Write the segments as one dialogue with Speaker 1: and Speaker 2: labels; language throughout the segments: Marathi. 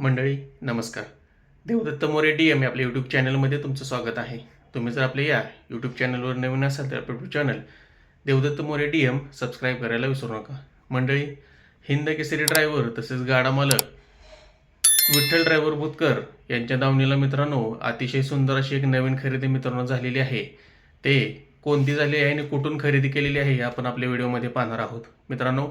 Speaker 1: मंडळी नमस्कार. देवदत्त मोरे डी एम या आपल्या यूट्यूब चॅनलमध्ये तुमचं स्वागत आहे. तुम्ही जर आपल्या या यूट्यूब चॅनलवर नवीन असाल तर आपलं YouTube channel Devdatta More D M subscribe करायला विसरू नका. मंडळी हिंद केसरी ड्रायव्हर तसेच गाडा मालक विठ्ठल ड्रायव्हर बुतकर यांच्या दावणीला मित्रांनो अतिशय सुंदर अशी एक नवीन खरेदी मित्रांनो झालेली आहे. ते कोणती झाली आहे आणि कुठून खरेदी केलेली आहे हे आपण आपल्या व्हिडिओमध्ये पाहणार आहोत. मित्रांनो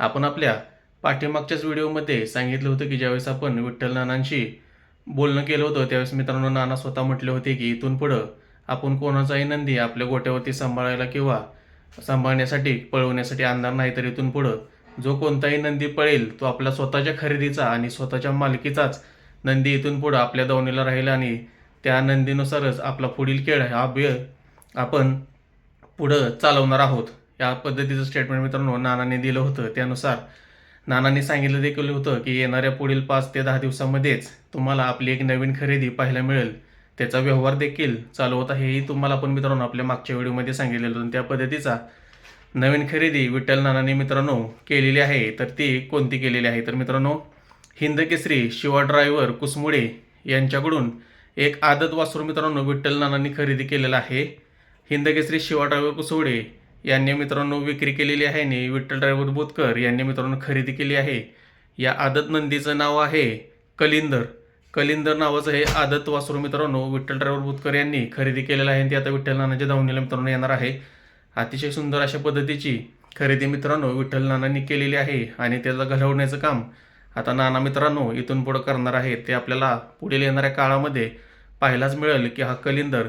Speaker 1: आपण आपल्या पाठीमागच्याच व्हिडिओमध्ये सांगितलं होतं की ज्यावेळेस आपण विठ्ठल नानांशी बोलणं केलं होतं त्यावेळेस मित्रांनो नाना स्वतः म्हटले होते की इथून पुढं आपण कोणाचाही नंदी आपल्या गोट्यावरती सांभाळायला किंवा सांभाळण्यासाठी पळवण्यासाठी आणणार नाही तर इथून पुढं जो कोणताही नंदी पळेल तो आपल्या स्वतःच्या खरेदीचा आणि स्वतःच्या मालकीचाच नंदी इथून पुढं आपल्या दावणीला राहील आणि त्या नंदीनुसारच आपला पुढील खेळ हा बेळ आपण पुढं चालवणार आहोत. या पद्धतीचं स्टेटमेंट मित्रांनो नानाने दिलं होतं. त्यानुसार नानांनी सांगितलं देखील होतं की येणाऱ्या पुढील पाच ते दहा दिवसामध्येच तुम्हाला आपली एक नवीन खरेदी पाहायला मिळेल. त्याचा व्यवहार देखील चालू होता हेही तुम्हाला आपण मित्रांनो आपल्या मागच्या व्हिडिओमध्ये सांगितलेलं होतं. त्या पद्धतीचा नवीन खरेदी विठ्ठल नानांनी मित्रांनो केलेली आहे तर ती कोणती केलेली आहे? तर मित्रांनो हिंद केसरी शिवा ड्रायव्हर कुसमुडे यांच्याकडून एक आदत वासरू मित्रांनो विठ्ठल नानांनी खरेदी केलेला आहे. हिंद केसरी शिवा ड्रायव्हर कुसमुळे यांनी मित्रांनो विक्री केलेली आहे. आणि विठ्ठल ड्रायव्हर बोतकर यांनी मित्रांनो खरेदी केली आहे. या आदत नंदीचं नाव आहे कलिंदर. कलिंदर नावाचं हे आदत वासरू मित्रांनो विठ्ठल ड्रायव्हर बोतकर यांनी खरेदी केलेलं आहे. आणि ती आता विठ्ठल नानाच्या धावणीला मित्रांनो येणार आहे. अतिशय सुंदर अशा पद्धतीची खरेदी मित्रांनो विठ्ठल नानांनी केलेली आहे. आणि त्याला घडवण्याचं काम आता नाना मित्रांनो इथून पुढं करणार आहे. ते आपल्याला पुढील येणाऱ्या काळामध्ये पाहायलाच मिळेल की हा कलिंदर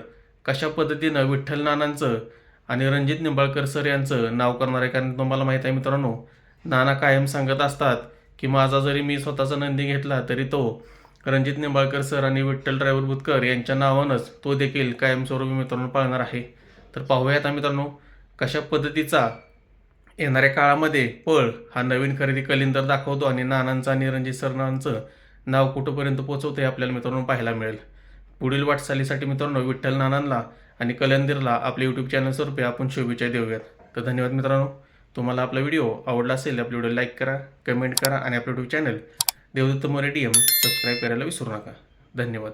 Speaker 1: कशा पद्धतीनं विठ्ठल नानांचं आणि रणजित निंबाळकर सर यांचं नाव करणार आहे कारण तुम्हाला माहीत आहे मित्रांनो नाना कायम सांगत असतात की माझा जरी मी स्वतःचा नंदी घेतला तरी तो रणजित निंबाळकर सर आणि विठ्ठल ड्रायव्हर बुतकर यांच्या नावानंच तो देखील कायमस्वरूपी मित्रांनो पाळणार आहे. तर पाहूयात आता मित्रांनो कशा पद्धतीचा येणाऱ्या काळामध्ये पळ हा नवीन खरेदी कलिंदर दाखवतो आणि नानांचं आणि रणजित सरनांचं नाव कुठंपर्यंत पोहोचवतं हे आपल्याला मित्रांनो पाहायला मिळेल. पुढील वाटचालीसाठी मित्रांनो विठ्ठल नानांना आणि कलंदीरला आपले यूट्यूब चॅनल स्वरूपे आपण शुभेच्छा देऊयात. तर धन्यवाद मित्रांनो. तुम्हाला आपला व्हिडिओ आवडला असेल आपले व्हिडिओ लाईक करा कमेंट करा आणि आपलं YouTube channel Devdatta More D M subscribe करायला विसरू नका. धन्यवाद.